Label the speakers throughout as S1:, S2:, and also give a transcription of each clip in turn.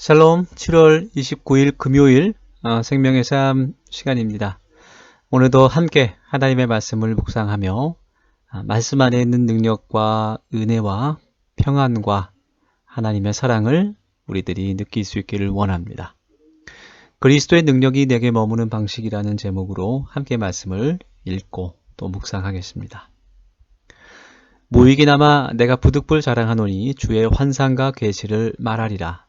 S1: 샬롬 7월 29일 금요일 어, 생명의 삶 시간입니다. 오늘도 함께 하나님의 말씀을 묵상하며 아, 말씀 안에 있는 능력과 은혜와 평안과 하나님의 사랑을 우리들이 느낄 수 있기를 원합니다. 그리스도의 능력이 내게 머무는 방식이라는 제목으로 함께 말씀을 읽고 또 묵상하겠습니다. 무익이나마 내가 부득불 자랑하노니 주의 환상과 계시를 말하리라.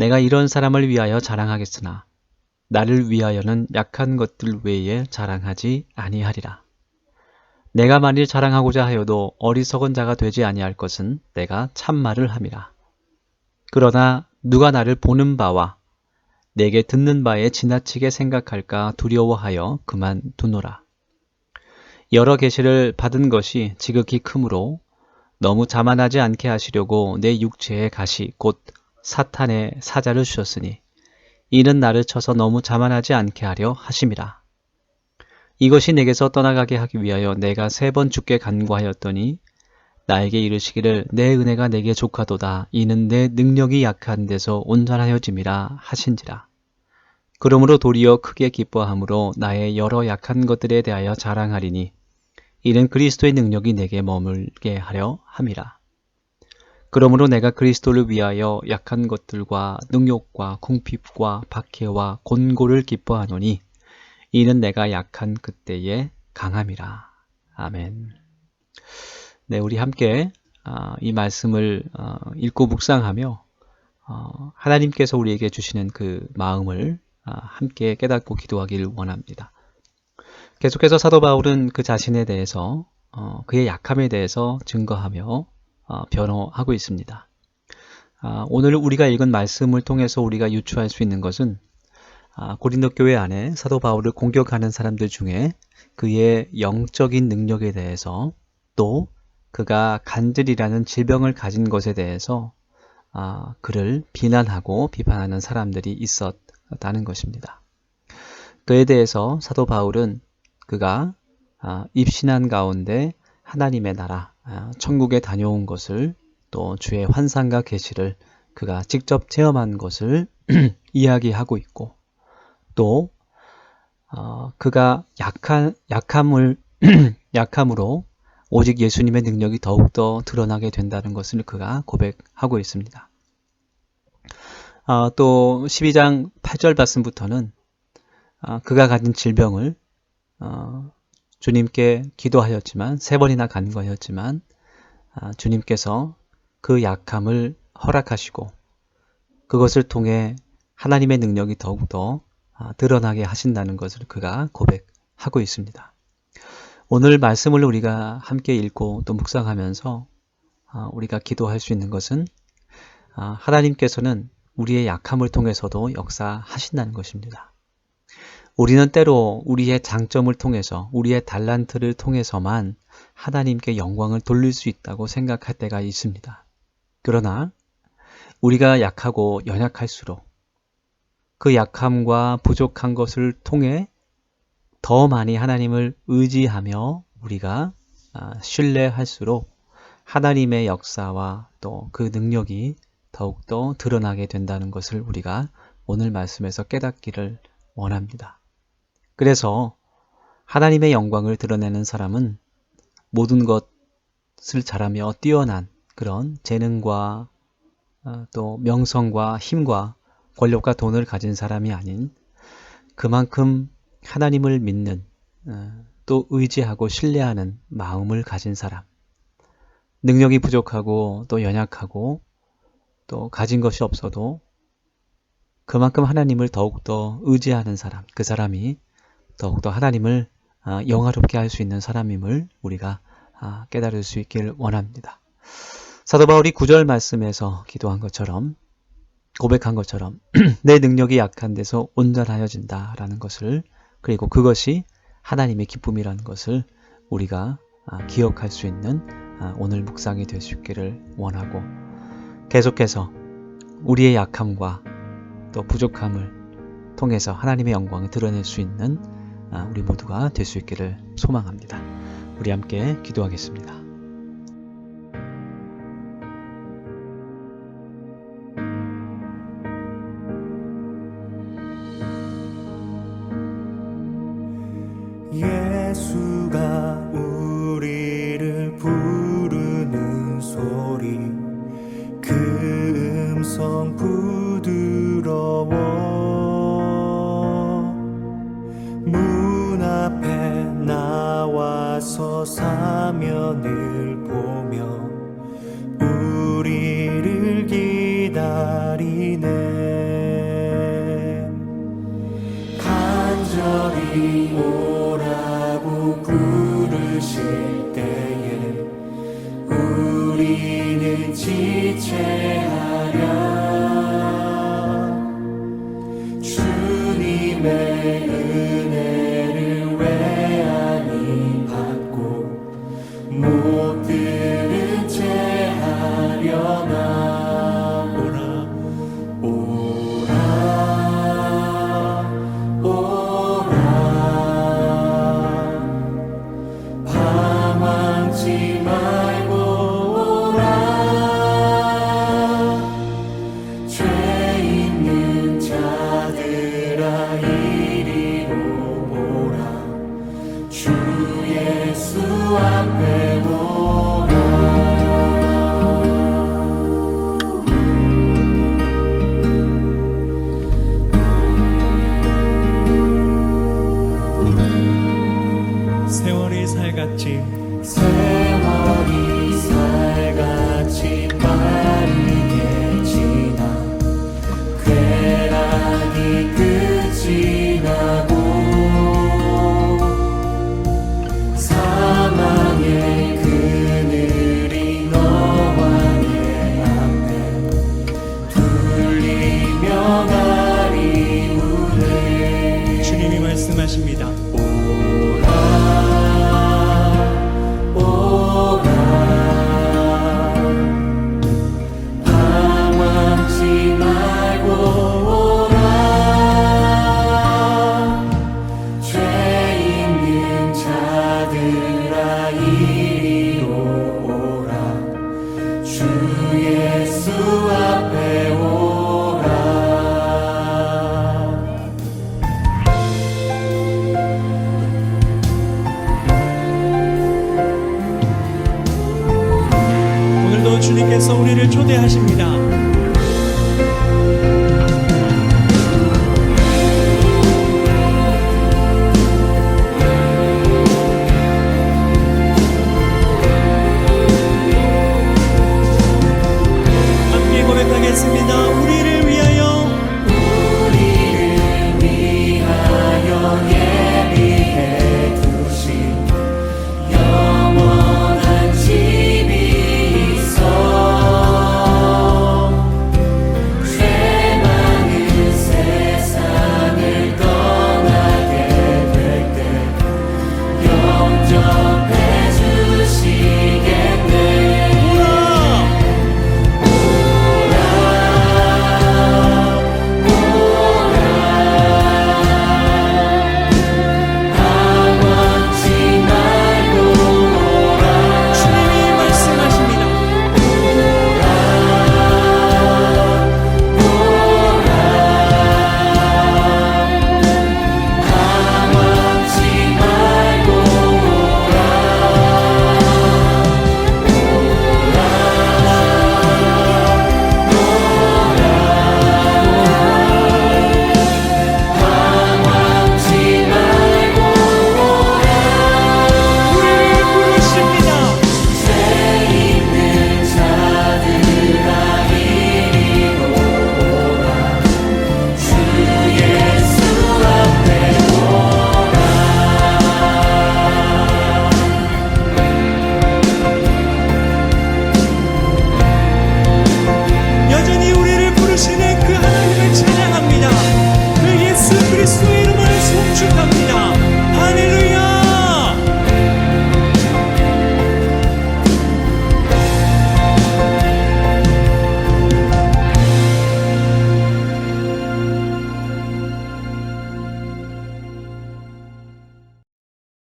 S1: 내가 이런 사람을 위하여 자랑하겠으나 나를 위하여는 약한 것들 외에 자랑하지 아니하리라. 내가 만일 자랑하고자 하여도 어리석은 자가 되지 아니할 것은 내가 참말을 함이라. 그러나 누가 나를 보는 바와 내게 듣는 바에 지나치게 생각할까 두려워하여 그만 두노라. 여러 계시를 받은 것이 지극히 크므로 너무 자만하지 않게 하시려고 내 육체의 가시 곧 사탄의 사자를 주셨으니 이는 나를 쳐서 너무 자만하지 않게 하려 하심이라. 이것이 내게서 떠나가게 하기 위하여 내가 세 번 죽게 간구하였더니 나에게 이르시기를 내 은혜가 내게 족하도다 이는 내 능력이 약한 데서 온전하여짐이라 하신지라. 그러므로 도리어 크게 기뻐함으로 나의 여러 약한 것들에 대하여 자랑하리니 이는 그리스도의 능력이 내게 머물게 하려 함이라. 그러므로 내가 그리스도를 위하여 약한 것들과 능욕과 궁핍과 박해와 곤고를 기뻐하노니 이는 내가 약한 그때에 강함이라. 아멘. 네, 우리 함께 아, 이 말씀을 어, 읽고 묵상하며 어, 하나님께서 우리에게 주시는 그 마음을 아, 함께 깨닫고 기도하기를 원합니다. 계속해서 사도 바울은 그 자신에 대해서 어, 그의 약함에 대해서 증거하며 어, 변호하고 있습니다. 아, 오늘 우리가 읽은 말씀을 통해서 우리가 유추할 수 있는 것은 아, 고린도 교회 안에 사도 바울을 공격하는 사람들 중에 그의 영적인 능력에 대해서 또 그가 간질이라는 질병을 가진 것에 대해서 아, 그를 비난하고 비판하는 사람들이 있었다는 것입니다. 그에 대해서 사도 바울은 그가 아, 입신한 가운데 하나님의 나라, 아, 천국에 다녀온 것을 또 주의 환상과 계시를 그가 직접 체험한 것을 이야기하고 있고 또 어, 그가 약한 약함을 약함으로 오직 예수님의 능력이 더욱더 드러나게 된다는 것을 그가 고백하고 있습니다. 어, 또 12장 8절 말씀부터는 어, 그가 가진 질병을 어, 주님께 기도하였지만 세 번이나 간구하였지만 아, 주님께서 그 약함을 허락하시고 그것을 통해 하나님의 능력이 더욱더 아, 드러나게 하신다는 것을 그가 고백하고 있습니다. 오늘 말씀을 우리가 함께 읽고 또 묵상하면서 아, 우리가 기도할 수 있는 것은 하나님께서는 우리의 약함을 통해서도 역사하신다는 것입니다. 우리는 때로 우리의 장점을 통해서 우리의 달란트를 통해서만 하나님께 영광을 돌릴 수 있다고 생각할 때가 있습니다. 그러나 우리가 약하고 연약할수록 그 약함과 부족한 것을 통해 더 많이 하나님을 의지하며 우리가 아, 신뢰할수록 하나님의 역사와 또 그 능력이 더욱더 드러나게 된다는 것을 우리가 오늘 말씀에서 깨닫기를 원합니다. 그래서 하나님의 영광을 드러내는 사람은 모든 것을 잘하며 뛰어난 그런 재능과 어, 또 명성과 힘과 권력과 돈을 가진 사람이 아닌 그만큼 하나님을 믿는 어, 또 의지하고 신뢰하는 마음을 가진 사람. 능력이 부족하고 또 연약하고 또 가진 것이 없어도 그만큼 하나님을 더욱더 의지하는 사람 그 사람이 더욱더 하나님을 아, 영화롭게 할 수 있는 사람임을 우리가 아, 깨달을 수 있길 원합니다. 사도 바울이 구절 말씀에서 기도한 것처럼 고백한 것처럼 내 능력이 약한 데서 온전하여진다라는 것을 그리고 그것이 하나님의 기쁨이라는 것을 우리가 아, 기억할 수 있는 아, 오늘 묵상이 될 수 있기를 원하고 계속해서 우리의 약함과 또 부족함을 통해서 하나님의 영광을 드러낼 수 있는 아, 우리 모두가 될 수 있기를 소망합니다. 우리 함께 기도하겠습니다.
S2: 간절히 오라고 부르실 때에 우리는 지체
S3: 세월 주님께서 우리를 초대하십니다.